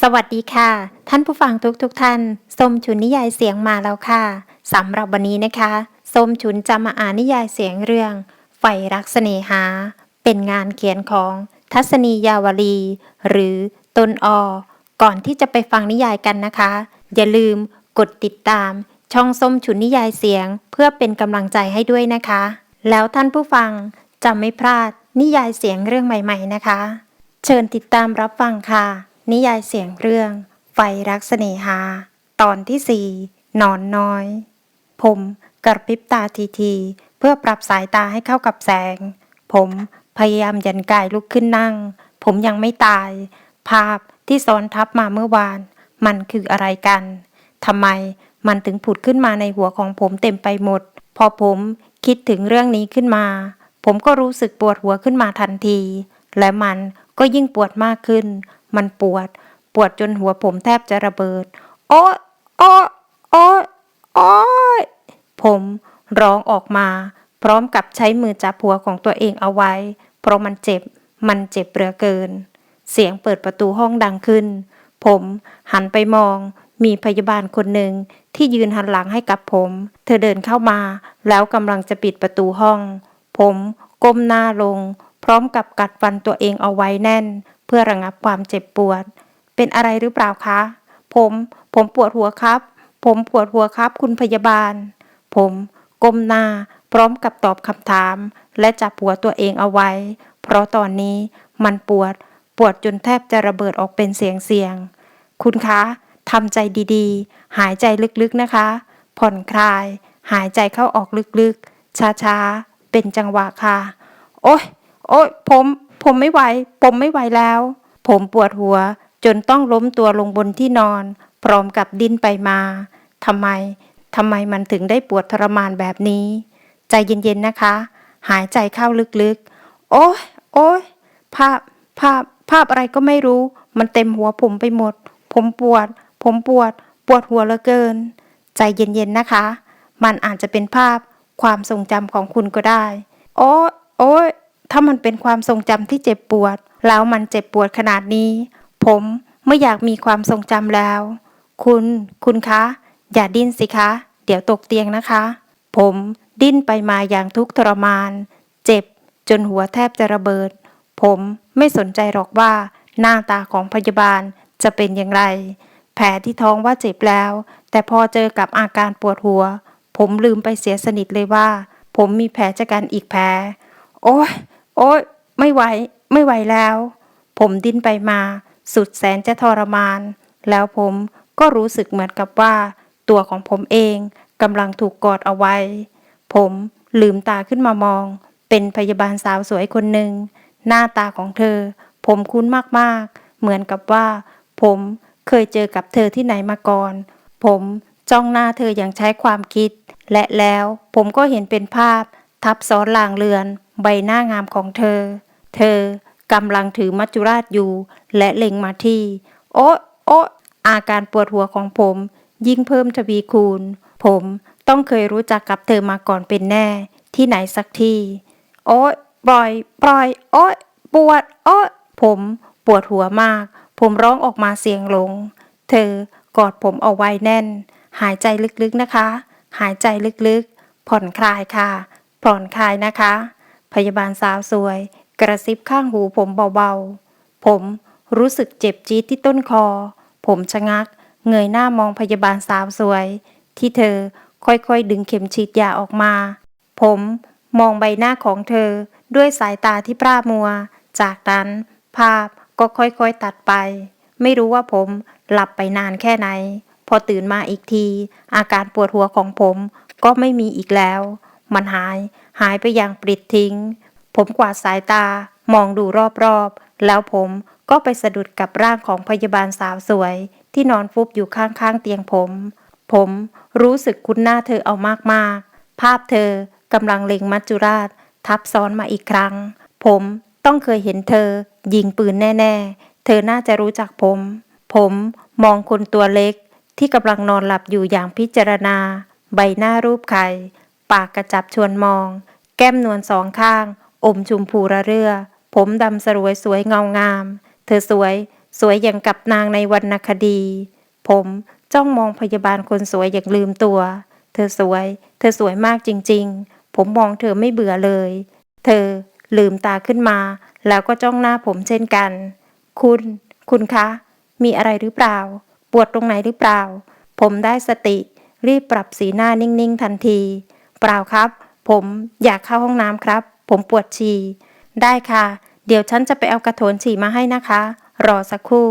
สวัสดีค่ะ ท่านผู้ฟังทุกทุกๆท่านส้มฉุนนิยายเสียงมาแล้วค่ะสำหรับวันนี้นะคะส้มฉุนจะมาอ่านนิยายเสียงเรื่อง ไฟรักเสน่หา เป็นงานเขียนของทัศนียาวลี หรือตนอ ก่อนที่จะไปฟังนิยายกันนะคะ อย่าลืมกดติดตาม ช่องส้มฉุนนิยายเสียง เพื่อเป็นกำลังใจให้ด้วยนะคะ แล้วท่านผู้ฟัง จะไม่พลาด นิยายเสียงเรื่องใหม่ๆนะคะ เชิญติดตามรับฟังค่ะ นิยายเสียงเรื่อง ไฟรักเสน่หา ตอนที่สี่นอนน้อย ผมกระพริบตาทีทีๆเพื่อปรับสายตาให้เข้ากับแสง ผมพยายามยันกายลุกขึ้นนั่ง ผมยังไม่ตาย ภาพที่ซ้อนทับมาเมื่อวาน มันคืออะไรกันทำไมมันถึงผุดขึ้นมาในหัวของผมเต็มไปหมด พอผมคิดถึงเรื่องนี้ขึ้นมา ผมก็รู้สึกปวดหัวขึ้นมาทันที และมันก็ยิ่งปวดมากขึ้น มันปวด ปวดจนหัวผมแทบจะระเบิด โอ๊ยโอ๊ยโอ๊ยโอ๊ยผมร้องออกมา พร้อมกับใช้มือจับหัวของตัวเองเอาไว้ เพราะมันเจ็บ มันเจ็บเหลือเกิน เสียงเปิดประตูห้องดังขึ้น ผมหันไปมอง มีพยาบาลคนหนึ่งที่ยืนหันหลังให้กับผม เธอเดินเข้ามา แล้วกำลังจะปิดประตูห้อง ผมก้มหน้าลง พร้อมกับกัดฟันตัวเองเอาไว้แน่น เพื่อระงับความเจ็บปวด เป็นอะไรหรือเปล่าคะ ผม ผมปวดหัวครับ ผมปวดหัวครับ คุณพยาบาล ผมก้มหน้า พร้อมกับตอบคำถาม และจับหัวตัวเองเอาไว้ เพราะตอนนี้มันปวด ปวดจนแทบจะระเบิดออกเป็นเสียงเสียง คุณคะทำใจดีๆ หายใจลึกๆนะคะ ผ่อนคลาย หายใจเข้าออกลึกๆ ช้าๆ เป็นจังหวะค่ะ โอ๊ย โอ๊ย ผม ผมไม่ไหว ผมไม่ไหวแล้ว ผมปวดหัวจนต้องล้มตัวลงบนที่นอน พร้อมกับดิ้นไปมาทำไมทำไมมันถึงได้ปวดทรมานแบบนี้ ใจเย็นๆนะคะ หายใจเข้าลึกๆ โอ๊ย โอ๊ย ภาพ ภาพ ภาพอะไรก็ไม่รู้ มันเต็มหัวผมไปหมด ผมปวด ผมปวด ปวดหัวเหลือเกิน ใจเย็นๆนะคะ มันอาจจะเป็นภาพ ความทรงจำของคุณก็ได้ โอ๊ยโอ๊ยถ้ามันเป็นความทรงจำที่เจ็บปวด แล้วมันเจ็บปวดขนาดนี้ ผมไม่อยากมีความทรงจำแล้ว คุณ คุณคะ อย่าดิ้นสิคะ เดี๋ยวตกเตียงนะคะ ผมดิ้นไปมาอย่างทุกข์ทรมาน เจ็บจนหัวแทบจะระเบิด ผมไม่สนใจหรอกว่า หน้าตาของพยาบาลจะเป็นอย่างไร แผลที่ท้องว่าเจ็บแล้ว แต่พอเจอกับอาการปวดหัว ผมลืมไปเสียสนิทเลยว่า ผมมีแผลจากการอีกแผล โอ๊ยโอ๊ยไม่ไหว ไม่ไหวแล้ว ผมดิ้นไปมา สุดแสนจะทรมาน แล้วผมก็รู้สึกเหมือนกับว่า ตัวของผมเองกำลังถูกกอดเอาไว้ ผมลืมตาขึ้นมามอง เป็นพยาบาลสาวสวยคนหนึ่ง หน้าตาของเธอ ผมคุ้นมากๆ เหมือนกับว่า ผมเคยเจอกับเธอที่ไหนมาก่อน ผม จ้องหน้าเธออย่างใช้ความคิด และแล้วผมก็เห็นเป็นภาพ ทับซ้อนลางเรือน ใบหน้างามของเธอ เธอกำลังถือมัจจุราชอยู่ และเล็งมาที่ โอ๊ะโอ๊ะอาการปวดหัวของผม ยิ่งเพิ่มทวีคูณ ผมต้องเคยรู้จักกับเธอมาก่อนเป็นแน่ ที่ไหนสักที่ โอ๊ยปล่อย ปล่อย โอ๊ยปวด โอ๊ยผมปวดหัวมาก ผมร้องออกมาเสียงหลง เธอกอดผมเอาไว้แน่น หายใจลึกๆนะคะ หายใจลึกๆ ผ่อนคลายค่ะ ผ่อนคลายนะคะ พยาบาลสาวสวย กระซิบข้างหูผมเบาๆ ผมรู้สึกเจ็บจี๊ดที่ต้นคอ ผมชะงัก เงยหน้ามองพยาบาลสาวสวย ที่เธอค่อยๆ ดึงเข็มฉีดยาออกมา ผมมองใบหน้าของเธอด้วยสายตาที่ปรามัว จากนั้นภาพก็ค่อยๆตัดไป ไม่รู้ว่าผมหลับไปนานแค่ไหน พอตื่นมาอีกที อาการปวดหัวของผมก็ไม่มีอีกแล้ว มันหาย หายไปอย่างปลิดทิ้ง ผมกวาดสายตามองดูรอบๆ แล้วผมก็ไปสะดุดกับร่างของพยาบาลสาวสวย ที่นอนฟุบอยู่ข้างๆเตียงผม ผมรู้สึกคุ้นหน้าเธอเอามากๆ ภาพเธอกำลังเล็งมัจจุราช ทับซ้อนมาอีกครั้ง ผมต้องเคยเห็นเธอ ยิงปืนแน่ ๆ เธอน่าจะรู้จักผม ผมมองคนตัวเล็ก ที่กำลังนอนหลับอยู่อย่างพิจารณา ใบหน้ารูปไข่ ปากกระจับชวนมอง แก้มนวลสองข้างออมชุมพูระเรือ ผมดำสรวยสวยเงางาม เธอสวย สวยอย่างกับนางในวรรณคดี ผมจ้องมองพยาบาลคนสวยอย่างลืมตัว เธอสวย เธอสวยมากจริง ๆ ผมมองเธอไม่เบื่อเลย เธอลืมตาขึ้นมา แล้วก็จ้องหน้าผมเช่นกัน คุณ คุณคะ มีอะไรหรือเปล่า ปวดตรงไหนหรือเปล่า ผมได้สติ รีบปรับสีหน้านิ่งๆทันที เปล่าครับ ผมอยากเข้าห้องน้ำครับ ผมปวดฉี่ได้ค่ะ เดี๋ยวฉันจะไปเอากระโถนฉี่มาให้นะคะ รอสักครู่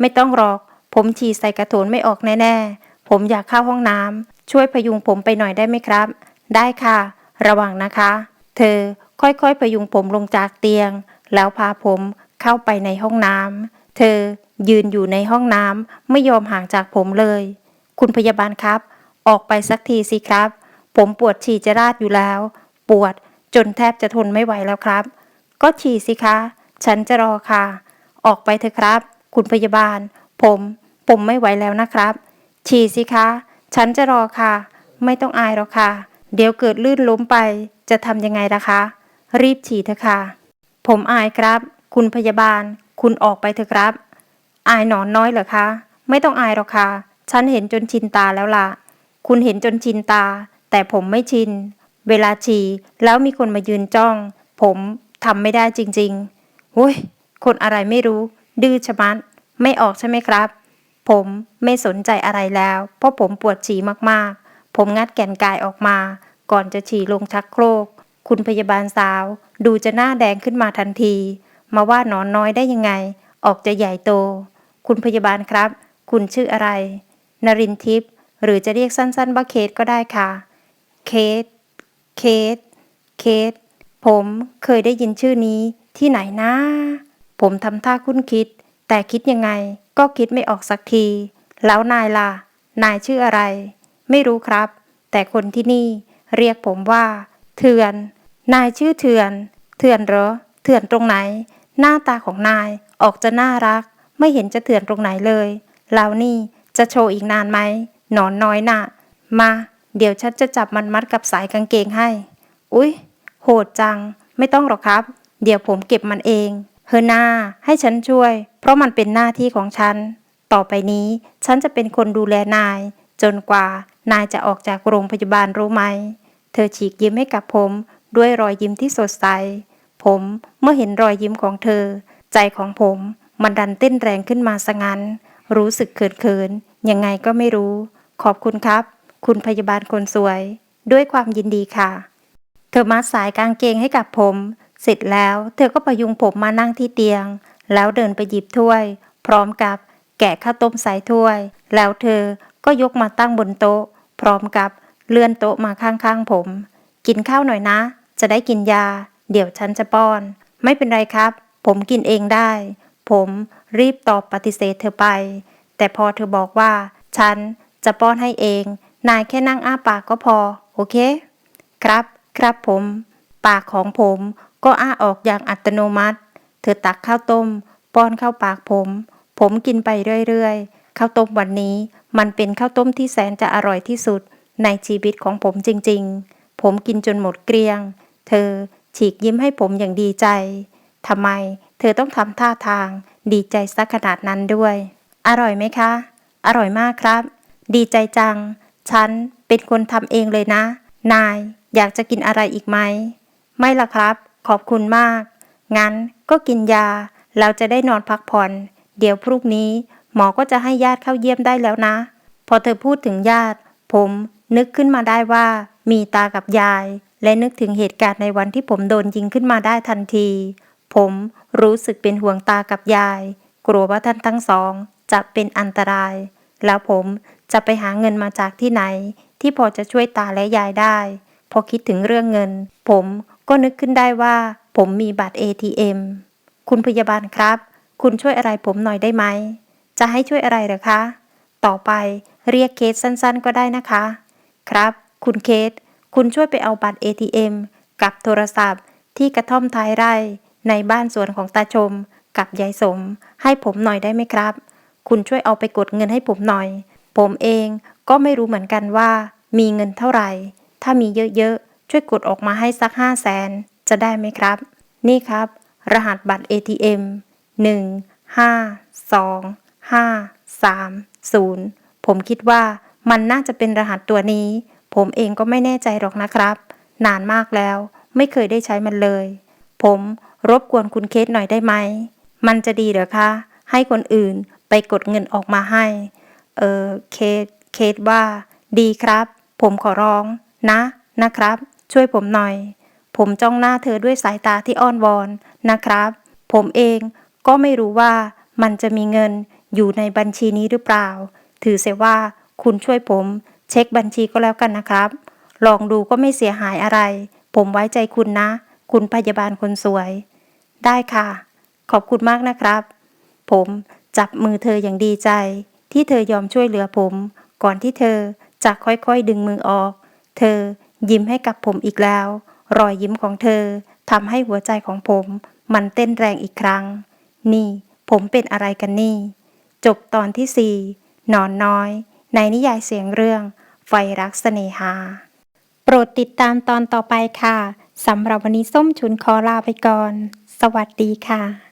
ไม่ต้องรอก ผมฉี่ใส่กระโถนไม่ออกแน่ๆ ผมอยากเข้าห้องน้ำช่วยพยุงผมไปหน่อยได้ไหมครับ ได้ค่ะ ระวังนะคะ เธอค่อยๆพยุงผมลงจากเตียง แล้วพาผมเข้าไปในห้องน้ำ เธอยืนอยู่ในห้องน้ำไม่ยอมห่างจากผมเลย คุณพยาบาลครับ ออกไปสักทีสิครับ ผมปวดฉี่จะราดอยู่แล้ว ปวดจนแทบจะทนไม่ไหวแล้วครับ ก็ฉี่สิคะ ฉันจะรอค่ะ ออกไปเถอะครับ คุณพยาบาล ผม ผมไม่ไหวแล้วนะครับ ฉี่สิคะ ฉันจะรอค่ะ ไม่ต้องอายหรอกค่ะ เดี๋ยวเกิดลื่นล้มไป จะทำยังไงล่ะคะ รีบฉี่เถอะค่ะ ผมอายครับ คุณพยาบาล คุณออกไปเถอะครับ อายหนอนน้อยเหรอคะ ไม่ต้องอายหรอกค่ะ ฉันเห็นจนชินตาแล้วล่ะ คุณเห็นจนชินตา แต่ผมไม่ชิน เวลาฉี่แล้วมีคนมายืนจ้อง ผมทำไม่ได้จริงๆโอ้ย คนอะไรไม่รู้ ดื้อชะมัด ไม่ออกใช่ไหมครับ ผมไม่สนใจอะไรแล้ว เพราะผมปวดฉี่มากๆ ผมงัดแก่นกายออกมา ก่อนจะฉี่ลงชักโครก คุณพยาบาลสาว ดูจะหน้าแดงขึ้นมาทันที มาว่าหนอนน้อยได้ยังไง ออกจะใหญ่โต คุณพยาบาลครับ คุณชื่ออะไร นรินทร์ทิพย์หรือจะเรียกสั้นๆว่าเคสก็ได้ค่ะ เคส เคส เคส ผมเคยได้ยินชื่อนี้ที่ไหนนะ ผมทำท่าคุ้นคิด แต่คิดยังไง ก็คิดไม่ออกสักที แล้วนายล่ะ นายชื่ออะไร ไม่รู้ครับ แต่คนที่นี่เรียกผมว่า เถื่อน นายชื่อเถื่อน เถื่อนเหรอ เถื่อนตรงไหน หน้าตาของนายออกจะน่ารัก ไม่เห็นจะเถื่อนตรงไหนเลยแล้วนี่จะโชว์อีกนานไหมหนอนน้อยน่ะ มา เดี๋ยวฉันจะจับมันมัดกับสายกางเกงให้ อุ๊ย โหดจัง ไม่ต้องหรอกครับ เดี๋ยวผมเก็บมันเอง เฮอหน้าให้ฉันช่วย เพราะมันเป็นหน้าที่ของฉัน ต่อไปนี้ฉันจะเป็นคนดูแลนาย จนกว่านายจะออกจากโรงพยาบาลรู้ไหม เธอฉีกยิ้มให้กับผม ด้วยรอยยิ้มที่สดใส ผมเมื่อเห็นรอยยิ้มของเธอ ใจของผมมันดันเต้นแรงขึ้นมาสงันรู้สึกเขินๆยังไงก็ไม่รู้ ขอบคุณครับ คุณพยาบาลคนสวย ด้วยความยินดีค่ะ เธอมัดสายกางเกงให้กับผม เสร็จแล้วเธอก็ประยุงผมมานั่งที่เตียง แล้วเดินไปหยิบถ้วย พร้อมกับแกะข้าวต้มใส่ถ้วย แล้วเธอก็ยกมาตั้งบนโต๊ะ พร้อมกับเลื่อนโต๊ะมาข้างๆผม กินข้าวหน่อยนะ จะได้กินยา เดี๋ยวฉันจะป้อน ไม่เป็นไรครับ ผมกินเองได้ ผมรีบตอบปฏิเสธเธอไป แต่พอเธอบอกว่า ฉันจะป้อนให้เอง นายแค่นั่งอ้าปากก็พอ โอเค ครับ ครับผม ปากของผมก็อ้าออกอย่างอัตโนมัติ เธอตักข้าวต้ม ป้อนเข้าปากผม ผมกินไปเรื่อยๆ ข้าวต้มวันนี้ มันเป็นข้าวต้มที่แสนจะอร่อยที่สุด ในชีวิตของผมจริงๆ ผมกินจนหมดเกลี้ยง เธอ ฉีกยิ้มให้ผมอย่างดีใจทำไม เธอต้องทำท่าทาง ดีใจสักขนาดนั้นด้วย อร่อยไหมคะ อร่อยมากครับ ดีใจจัง ฉันเป็นคนทำเองเลยนะ นายอยากจะกินอะไรอีกไหม ไม่ละครับ ขอบคุณมาก งั้นก็กินยา เราจะได้นอนพักผ่อน เดี๋ยวพรุ่งนี้ หมอก็จะให้ญาติเข้าเยี่ยมได้แล้วนะ พอเธอพูดถึงญาติ ผมนึกขึ้นมาได้ว่ามีตากับยาย และนึกถึงเหตุการณ์ในวันที่ผมโดนยิงขึ้นมาได้ทันที ผมรู้สึกเป็นห่วงตากับยาย กลัวว่าท่านทั้งสอง จะเป็นอันตราย แล้วผมจะไปหาเงินมาจากที่ไหน ที่พอจะช่วยตาและยายได้ พอคิดถึงเรื่องเงิน ผมก็นึกขึ้นได้ว่า ผมมีบัตร ATM คุณพยาบาลครับ คุณช่วยอะไรผมหน่อยได้ไหม จะให้ช่วยอะไรหรอคะ ต่อไปเรียกเคสสั้นๆ ก็ได้นะคะ ครับ คุณเคส คุณช่วยไปเอาบัตร ATM กับโทรศัพท์ ที่กระท่อมท้ายไร่ ในบ้านสวนของตาชม กับยายสม ให้ผมหน่อยได้ไหมครับ คุณช่วยเอาไปกดเงินให้ผมหน่อย ผมเองก็ไม่รู้เหมือนกันว่า มีเงินเท่าไหร่ ถ้ามีเยอะๆ ช่วยกดออกมาให้สักห้าแสนจะได้ไหมครับ นี่ครับ รหัสบัตร ATM 1 5 2 5 3 0 ผมคิดว่ามันน่าจะเป็นรหัสตัวนี้ ผมเองก็ไม่แน่ใจหรอกนะครับ นานมากแล้ว ไม่เคยได้ใช้มันเลย ผมรบกวนคุณเคสหน่อยได้ไหม มันจะดีเหรอคะ ให้คนอื่นไปกดเงินออกมาให้ เออเคสเคสว่า ดีครับ ผมขอร้อง นะ นะครับ ช่วยผมหน่อย ผมจ้องหน้าเธอด้วยสายตาที่อ้อนวอนนะครับ ผมเองก็ไม่รู้ว่ามันจะมีเงินอยู่ในบัญชีนี้หรือเปล่า ถือเสียว่าคุณช่วยผม เช็คบัญชีก็แล้วกันนะครับ ลองดูก็ไม่เสียหายอะไร ผมไว้ใจคุณนะ คุณพยาบาลคนสวย ได้ค่ะ ขอบคุณมากนะครับ ผมจับมือเธออย่างดีใจ ที่เธอยอมช่วยเหลือผม ก่อนที่เธอจะค่อยๆดึงมือออก เธอยิ้มให้กับผมอีกแล้ว รอยยิ้มของเธอทำให้หัวใจของผม มันเต้นแรงอีกครั้ง นี่ ผมเป็นอะไรกันนี่ จบตอนที่สี่นอนน้อย ในนิยายเสียงเรื่องไฟรักเสน่หา โปรดติดตามตอนต่อไปค่ะสำหรับวันนี้ส้มฉุนขอลาไปก่อน สวัสดีค่ะ